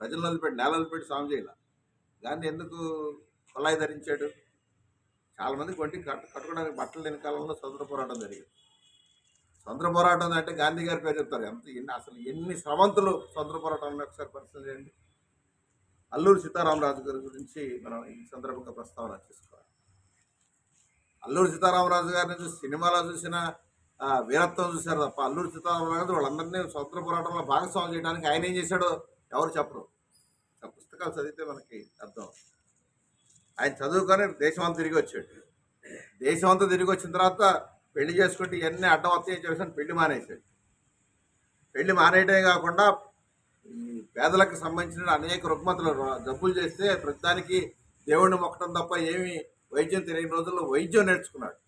ప్రజలను వదిలిపెట్టి నేలను పెట్టి సాగు చేయాల? గాంధీ ఎందుకు కొలాయి ధరించాడు? చాలామందికి కొట్టి కట్టు కట్టుకోవడానికి బట్టలు లేని కాలంలో స్వతంత్ర పోరాటం జరిగింది. స్వతంత్ర పోరాటం అంటే గాంధీ గారి పేరు చెప్తారు. ఎంత ఎన్ని అసలు ఎన్ని శ్రవంతులు స్వతంత్ర పోరాటంలో ఒకసారి పరిస్థితి చేయండి. అల్లూరి సీతారామరాజు గారి గురించి మనం ఈ సందర్భంగా ప్రస్తావన చేసుకోవాలి. అల్లూరి సీతారామరాజు గారిని చూసి సినిమాలో చూసిన వీరత్వం చూశారు తప్ప అల్లూరి సీతారామరాజు వాళ్ళందరినీ స్వతంత్ర పోరాటంలో భాగస్వామ్యం చేయడానికి ఆయన ఏం చేశాడో? ఎవరు చెప్పరు. పుస్తకాలు చదివితే మనకి అర్థం ఆయన చదువుకొని దేశం అంతా తిరిగి వచ్చాడు. దేశం అంతా తిరిగి వచ్చిన తర్వాత పెళ్ళి చేసుకుంటే ఇవన్నీ అడ్డం వస్తాయని చేసుకొని పెళ్ళి మానేశాడు. పెళ్ళి మానేయటమే కాకుండా పేదలకు సంబంధించిన అనేక రుగ్మతలు జబ్బులు చేస్తే ప్రతిదానికి దేవుణ్ణి మొక్కడం తప్ప ఏమి వైద్యం తెలియని రోజుల్లో వైద్యం నేర్చుకున్నాడు.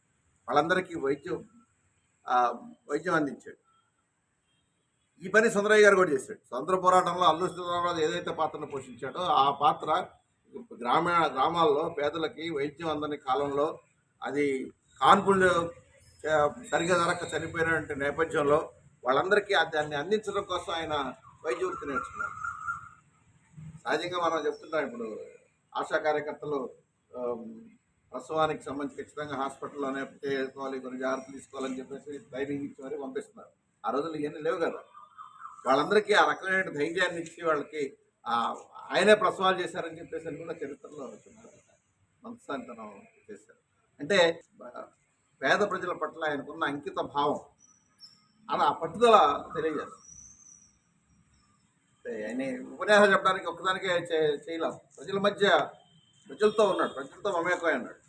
వాళ్ళందరికీ వైద్యం వైద్యం అందించాడు. ఈ పని సుందరయ్య గారు కూడా చేశాడు. స్వతంత్ర పోరాటంలో అల్లు సీతారామరాజు ఏదైతే పాత్రను పోషించాడో ఆ పాత్ర గ్రామీణ గ్రామాల్లో పేదలకి వైద్యం అందని కాలంలో అది కాన్పులు సరిగా దొరక చనిపోయినటువంటి నేపథ్యంలో వాళ్ళందరికీ దాన్ని అందించడం కోసం ఆయన వైద్య వృత్తి నేర్చుకున్నారు. సహజంగా మనం చెప్తున్నాం ఇప్పుడు ఆశా కార్యకర్తలు ప్రసవానికి సంబంధించి ఖచ్చితంగా హాస్పిటల్లోనే చేసుకోవాలి కొన్ని జాగ్రత్తలు తీసుకోవాలని చెప్పేసి ట్రైనింగ్ ఇచ్చి మరీ పంపిస్తున్నారు. ఆ రోజులు ఇవన్నీ లేవు కదా. వాళ్ళందరికీ ఆ రకమైన ధైర్యాన్ని ఇచ్చి వాళ్ళకి ఆయనే ప్రసవాలు చేశారని చెప్పేసి అని కూడా చరిత్రలో చెప్తారు చేశారు. అంటే పేద ప్రజల పట్ల ఆయనకున్న అంకిత భావం అలా ఆ పట్టుదల తెలియజేస్తుంది. ఆయన ఉపన్యాసం చెప్పడానికి ఒక్కదానికే చే- చేయలేం. ప్రజల మధ్య ప్రజలతో ఉన్నాడు ప్రజలతో మమేకమై ఉన్నాడు.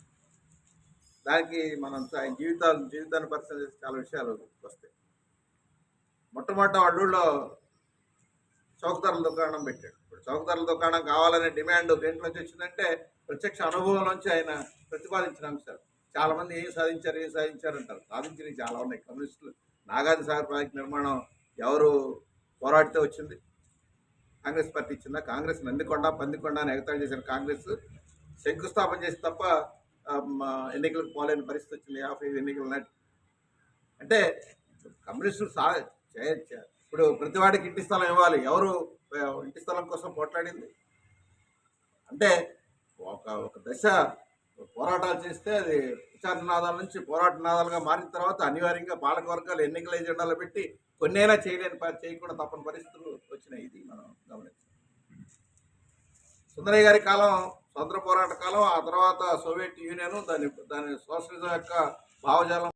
దానికి మనం ఆయన జీవితాలు జీవితాన్ని పరిస్థితి చాలా విషయాలు వస్తాయి. మొట్టమొదట అడవుల్లో చౌకధరల దుకాణం పెట్టాడు. ఇప్పుడు చౌకధరల దుకాణం కావాలనే డిమాండ్ దేంట్లో నుంచి వచ్చిందంటే ప్రత్యక్ష అనుభవం నుంచి ఆయన ప్రతిపాదించిన అంశాలు. చాలామంది ఏం సాధించారు ఏం సాధించారు అంటారు. సాధించినవి చాలా ఉన్నాయి. కమ్యూనిస్టులు నాగాది సాగర్ ప్రాజెక్ట్ నిర్మాణం ఎవరు పోరాడితే వచ్చింది? కాంగ్రెస్ పార్టీ ఇచ్చిందా? కాంగ్రెస్ నందికొండ పందికొండ అని ఎగతాళి చేసిన కాంగ్రెస్ శంకుస్థాపన చేసి తప్ప ఎన్నికలకు పోలేని పరిస్థితి వచ్చింది. యాభై ఎన్నికల ఎన్నికలు నాటి అంటే కమ్యూనిస్టులు సా ఇప్పుడు ప్రతివాడికి ఇంటి స్థలం ఇవ్వాలి. ఎవరు ఇంటి స్థలం కోసం పోట్లాడింది? అంటే ఒక ఒక దశ పోరాటాలు చేస్తే అది విచార నుంచి పోరాట నాదాలుగా మారిన తర్వాత అనివార్యంగా పాలక వర్గాలు ఎన్నికల ఎజెండాలో పెట్టి కొన్నైనా చేయలేని చేయకుండా తప్పని పరిస్థితులు వచ్చినాయి. ఇది మనం గమనించాం సుందరయ్య గారి కాలం స్వతంత్ర పోరాట కాలం. ఆ తర్వాత సోవియట్ యూనియన్ దాని దాని సోషలిజం యొక్క భావజాలం